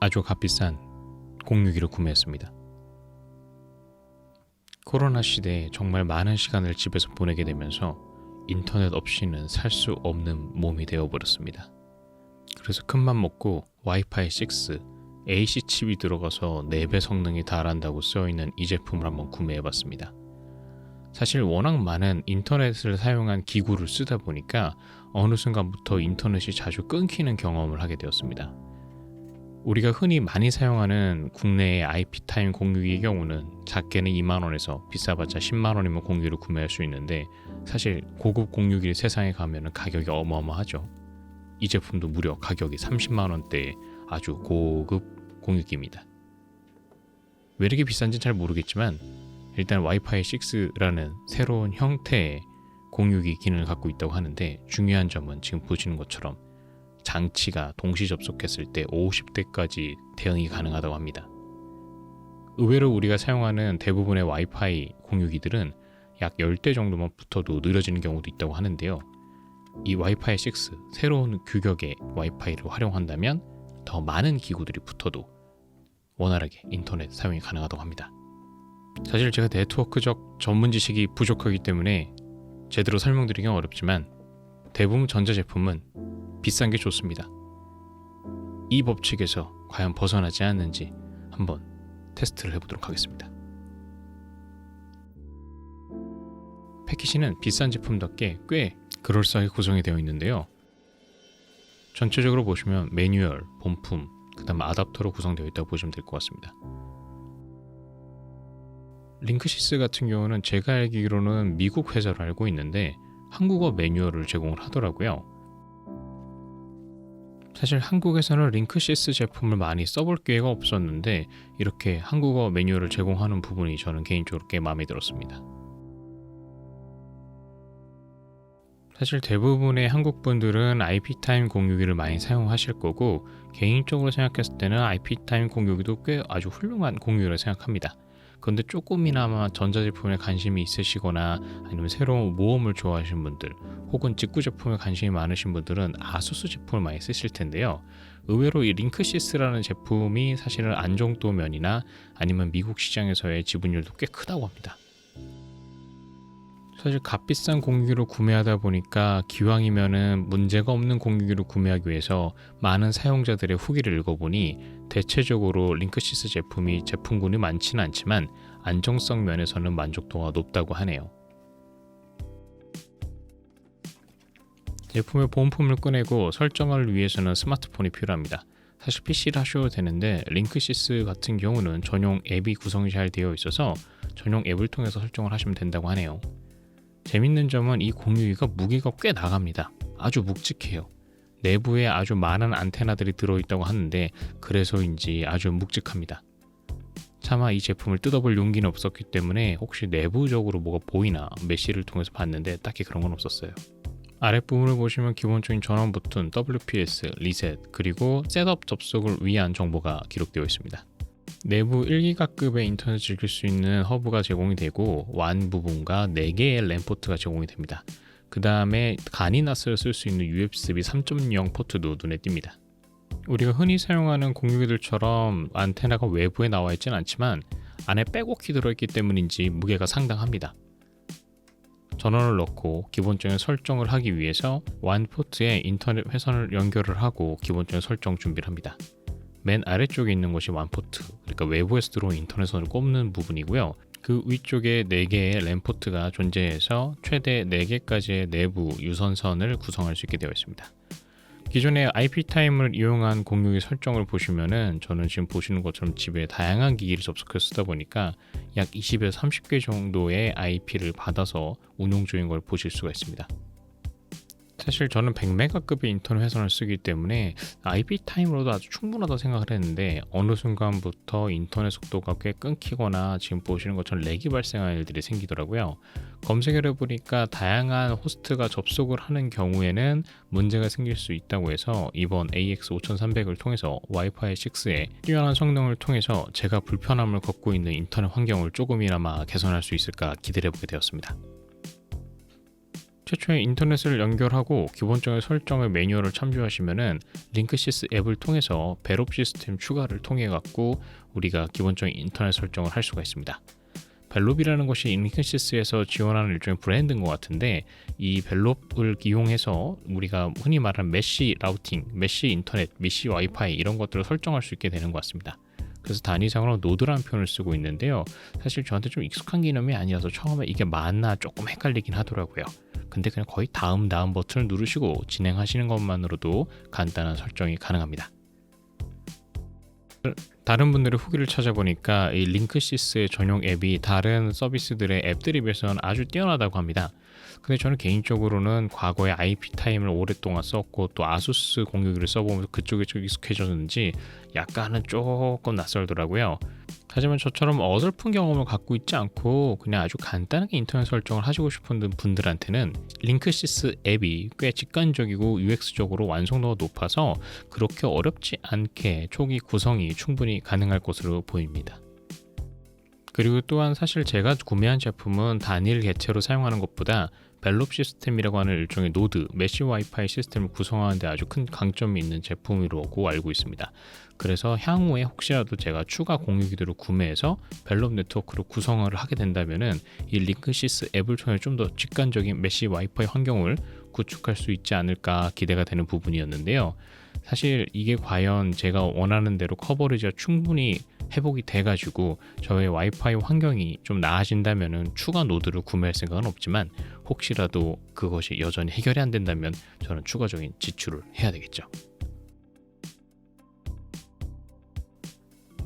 아주 값비싼 공유기를 구매했습니다. 코로나 시대에 정말 많은 시간을 집에서 보내게 되면서 인터넷 없이는 살 수 없는 몸이 되어버렸습니다. 그래서 큰맘 먹고 와이파이 6 AC 칩이 들어가서 4배 성능이 달한다고 써있는 이 제품을 한번 구매해봤습니다. 사실 워낙 많은 인터넷을 사용한 기구를 쓰다 보니까 어느 순간부터 인터넷이 자주 끊기는 경험을 하게 되었습니다. 우리가 흔히 많이 사용하는 국내의 IP타임 공유기의 경우는 작게는 2만원에서 비싸봤자 10만원이면 공유기를 구매할 수 있는데 사실 고급 공유기 세상에 가면 가격이 어마어마하죠. 이 제품도 무려 가격이 30만원대의 아주 고급 공유기입니다. 왜 이렇게 비싼지 잘 모르겠지만 일단 와이파이 6라는 새로운 형태의 공유기 기능을 갖고 있다고 하는데 중요한 점은 지금 보시는 것처럼 장치가 동시 접속했을 때 50대까지 대응이 가능하다고 합니다. 의외로 우리가 사용하는 대부분의 와이파이 공유기들은 약 10대 정도만 붙어도 느려지는 경우도 있다고 하는데요. 이 와이파이 6 새로운 규격의 와이파이를 활용한다면 더 많은 기구들이 붙어도 원활하게 인터넷 사용이 가능하다고 합니다. 사실 제가 네트워크적 전문 지식이 부족하기 때문에 제대로 설명드리기 어렵지만 대부분 전자제품은 비싼 게 좋습니다. 이 법칙에서 과연 벗어나지 않는지 한번 테스트를 해보도록 하겠습니다. 패키지는 비싼 제품답게 꽤 그럴싸하게 구성이 되어 있는데요. 전체적으로 보시면 매뉴얼, 본품, 그 다음 아답터로 구성되어 있다고 보시면 될 것 같습니다. 링크시스 같은 경우는 제가 알기로는 미국 회사로 알고 있는데 한국어 매뉴얼을 제공을 하더라고요. 사실 한국에서는 링크시스 제품을 많이 써볼 기회가 없었는데 이렇게 한국어 매뉴얼을 제공하는 부분이 저는 개인적으로 꽤 마음에 들었습니다. 사실 대부분의 한국 분들은 IP타임 공유기를 많이 사용하실 거고 개인적으로 생각했을 때는 IP타임 공유기도 꽤 아주 훌륭한 공유기라 생각합니다. 그런데 조금이나마 전자제품에 관심이 있으시거나 아니면 새로운 모험을 좋아하시는 분들 혹은 직구 제품에 관심이 많으신 분들은 아수스 제품을 많이 쓰실 텐데요. 의외로 이 링크시스라는 제품이 사실은 안정도면이나 아니면 미국 시장에서의 지분율도 꽤 크다고 합니다. 사실 값비싼 공유기를 구매하다 보니까 기왕이면은 문제가 없는 공유기를 구매하기 위해서 많은 사용자들의 후기를 읽어보니 대체적으로 링크시스 제품이 제품군이 많지는 않지만 안정성 면에서는 만족도가 높다고 하네요. 제품의 본품을 꺼내고 설정을 위해서는 스마트폰이 필요합니다. 사실 PC를 하셔도 되는데 링크시스 같은 경우는 전용 앱이 구성이 잘 되어 있어서 전용 앱을 통해서 설정을 하시면 된다고 하네요. 재밌는 점은 이 공유기가 무게가 꽤 나갑니다. 아주 묵직해요. 내부에 아주 많은 안테나들이 들어있다고 하는데 그래서인지 아주 묵직합니다. 차마 이 제품을 뜯어볼 용기는 없었기 때문에 혹시 내부적으로 뭐가 보이나 메시를 통해서 봤는데 딱히 그런 건 없었어요. 아랫부분을 보시면 기본적인 전원 버튼, WPS, 리셋, 그리고 셋업 접속을 위한 정보가 기록되어 있습니다. 내부 1기가급의 인터넷 즐길 수 있는 허브가 제공이 되고 완 부분과 4개의 램 포트가 제공이 됩니다. 그 다음에 가니나스를 쓸 수 있는 USB 3.0 포트도 눈에 띕니다. 우리가 흔히 사용하는 공유기들처럼 안테나가 외부에 나와 있지는 않지만 안에 백워키 들어있기 때문인지 무게가 상당합니다. 전원을 넣고 기본적인 설정을 하기 위해서 완 포트에 인터넷 회선을 연결을 하고 기본적인 설정 준비를 합니다. 맨 아래쪽에 있는 것이 완포트, 그러니까 외부에서 들어온 인터넷선을 꼽는 부분이고요. 그 위쪽에 4개의 램포트가 존재해서 최대 4개까지의 내부 유선선을 구성할 수 있게 되어 있습니다. 기존의 IP타임을 이용한 공유기 설정을 보시면은 저는 지금 보시는 것처럼 집에 다양한 기기를 접속해서 쓰다 보니까 약 20에서 30개 정도의 IP를 받아서 운용 중인 걸 보실 수가 있습니다. 사실 저는 100메가급의 인터넷 회선을 쓰기 때문에 IP 타임으로도 아주 충분하다 생각을 했는데 어느 순간부터 인터넷 속도가 꽤 끊기거나 지금 보시는 것처럼 렉이 발생하는 일들이 생기더라고요. 검색을 해보니까 다양한 호스트가 접속을 하는 경우에는 문제가 생길 수 있다고 해서 이번 AX5300을 통해서 와이파이 6의 뛰어난 성능을 통해서 제가 불편함을 겪고 있는 인터넷 환경을 조금이나마 개선할 수 있을까 기대를 해보게 되었습니다. 최초에 인터넷을 연결하고 기본적인 설정의 매뉴얼을 참조하시면은 링크시스 앱을 통해서 벨롭 시스템 추가를 통해 갖고 우리가 기본적인 인터넷 설정을 할 수가 있습니다. 벨롭이라는 것이 링크시스에서 지원하는 일종의 브랜드인 것 같은데 이 벨롭을 이용해서 우리가 흔히 말하는 메시 라우팅, 메시 인터넷, 메시 와이파이 이런 것들을 설정할 수 있게 되는 것 같습니다. 그래서 단위상으로 노드라는 표현을 쓰고 있는데요. 사실 저한테 좀 익숙한 개념이 아니라서 처음에 이게 맞나 조금 헷갈리긴 하더라고요. 근데 그냥 거의 다음 다음 버튼을 누르시고 진행하시는 것만으로도 간단한 설정이 가능합니다. 다른 분들의 후기를 찾아보니까 이 링크시스의 전용 앱이 다른 서비스들의 앱들에 비해서는 아주 뛰어나다고 합니다. 근데 저는 개인적으로는 과거에 IP 타임을 오랫동안 썼고 또 아수스 공유기를 써보면서 그쪽에 좀 익숙해졌는지 약간은 조금 낯설더라고요. 하지만 저처럼 어설픈 경험을 갖고 있지 않고 그냥 아주 간단하게 인터넷 설정을 하시고 싶은 분들한테는 링크시스 앱이 꽤 직관적이고 UX적으로 완성도가 높아서 그렇게 어렵지 않게 초기 구성이 충분히 가능할 것으로 보입니다. 그리고 또한 사실 제가 구매한 제품은 단일 개체로 사용하는 것보다 벨롭 시스템이라고 하는 일종의 노드, 메시 와이파이 시스템을 구성하는데 아주 큰 강점이 있는 제품이라고 알고 있습니다. 그래서 향후에 혹시라도 제가 추가 공유기들을 구매해서 벨롭 네트워크로 구성을 하게 된다면은 이 링크시스 앱을 통해 좀 더 직관적인 메시 와이파이 환경을 구축할 수 있지 않을까 기대가 되는 부분이었는데요. 사실 이게 과연 제가 원하는 대로 커버리지가 충분히 회복이 돼가지고 저의 와이파이 환경이 좀 나아진다면은 추가 노드를 구매할 생각은 없지만 혹시라도 그것이 여전히 해결이 안 된다면 저는 추가적인 지출을 해야 되겠죠.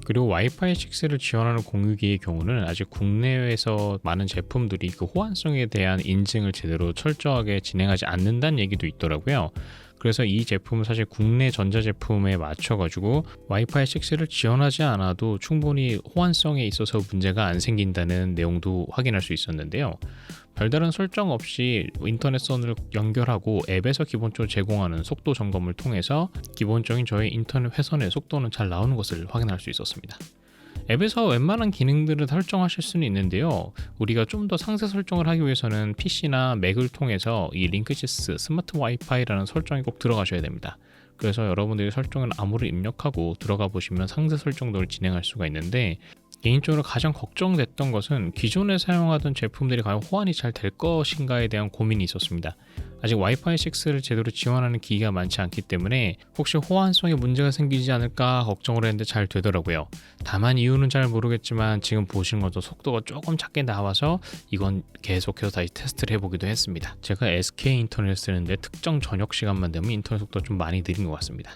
그리고 와이파이 6를 지원하는 공유기의 경우는 아직 국내에서 많은 제품들이 그 호환성에 대한 인증을 제대로 철저하게 진행하지 않는다는 얘기도 있더라고요. 그래서 이 제품은 사실 국내 전자제품에 맞춰가지고 와이파이 6를 지원하지 않아도 충분히 호환성에 있어서 문제가 안 생긴다는 내용도 확인할 수 있었는데요. 별다른 설정 없이 인터넷 선을 연결하고 앱에서 기본적으로 제공하는 속도 점검을 통해서 기본적인 저희 인터넷 회선의 속도는 잘 나오는 것을 확인할 수 있었습니다. 앱에서 웬만한 기능들을 설정하실 수는 있는데요. 우리가 좀 더 상세 설정을 하기 위해서는 PC나 맥을 통해서 이 링크시스 스마트 와이파이라는 설정이 꼭 들어가셔야 됩니다. 그래서 여러분들이 설정을 아무리 입력하고 들어가 보시면 상세 설정들을 진행할 수가 있는데 개인적으로 가장 걱정됐던 것은 기존에 사용하던 제품들이 과연 호환이 잘 될 것인가에 대한 고민이 있었습니다. 아직 와이파이 6를 제대로 지원하는 기기가 많지 않기 때문에 혹시 호환성에 문제가 생기지 않을까 걱정을 했는데 잘 되더라고요. 다만 이유는 잘 모르겠지만 지금 보시는 것도 속도가 조금 작게 나와서 이건 계속해서 다시 테스트를 해보기도 했습니다. 제가 SK 인터넷 쓰는데 특정 저녁 시간만 되면 인터넷 속도가 좀 많이 느린 것 같습니다.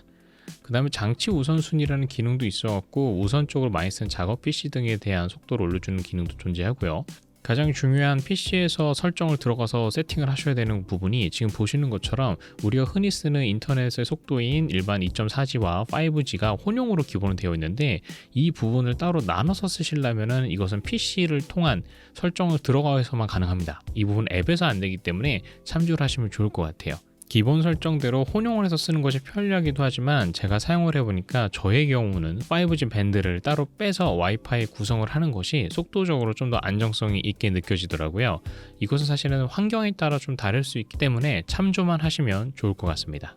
그 다음에 장치 우선순위라는 기능도 있어갖고 우선적으로 많이 쓴 작업 PC 등에 대한 속도를 올려주는 기능도 존재하고요. 가장 중요한 PC에서 설정을 들어가서 세팅을 하셔야 되는 부분이 지금 보시는 것처럼 우리가 흔히 쓰는 인터넷의 속도인 일반 2.4G와 5G가 혼용으로 기본으로 되어 있는데 이 부분을 따로 나눠서 쓰시려면 이것은 PC를 통한 설정을 들어가서만 가능합니다. 이 부분 앱에서 안 되기 때문에 참조를 하시면 좋을 것 같아요. 기본 설정대로 혼용을 해서 쓰는 것이 편리하기도 하지만 제가 사용을 해보니까 저의 경우는 5G 밴드를 따로 빼서 와이파이 구성을 하는 것이 속도적으로 좀 더 안정성이 있게 느껴지더라고요. 이것은 사실은 환경에 따라 좀 다를 수 있기 때문에 참조만 하시면 좋을 것 같습니다.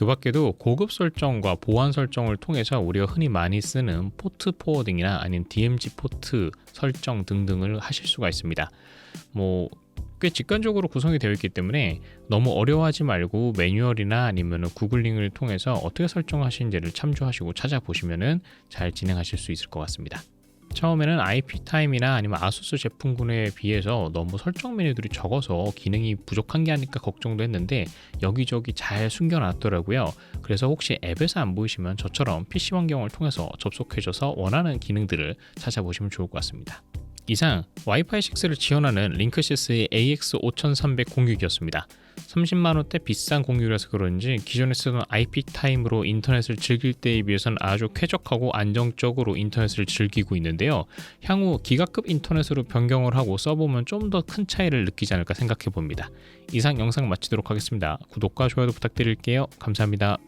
그 밖에도 고급 설정과 보안 설정을 통해서 우리가 흔히 많이 쓰는 포트 포워딩이나 아니면 DMG 포트 설정 등등을 하실 수가 있습니다. 뭐 꽤 직관적으로 구성이 되어 있기 때문에 너무 어려워하지 말고 매뉴얼이나 아니면 구글링을 통해서 어떻게 설정하시는지를 참조하시고 찾아보시면 잘 진행하실 수 있을 것 같습니다. 처음에는 IP 타임이나 아니면 아수스 제품군에 비해서 너무 설정 메뉴들이 적어서 기능이 부족한 게 아닐까 걱정도 했는데 여기저기 잘 숨겨놨더라고요. 그래서 혹시 앱에서 안 보이시면 저처럼 PC 환경을 통해서 접속해줘서 원하는 기능들을 찾아보시면 좋을 것 같습니다. 이상 와이파이 6를 지원하는 링크시스의 AX5300 공유기였습니다. 30만원대 비싼 공유라서 그런지 기존에 쓰던 IP 타임으로 인터넷을 즐길 때에 비해서는 아주 쾌적하고 안정적으로 인터넷을 즐기고 있는데요. 향후 기가급 인터넷으로 변경을 하고 써보면 좀 더 큰 차이를 느끼지 않을까 생각해 봅니다. 이상 영상 마치도록 하겠습니다. 구독과 좋아요도 부탁드릴게요. 감사합니다.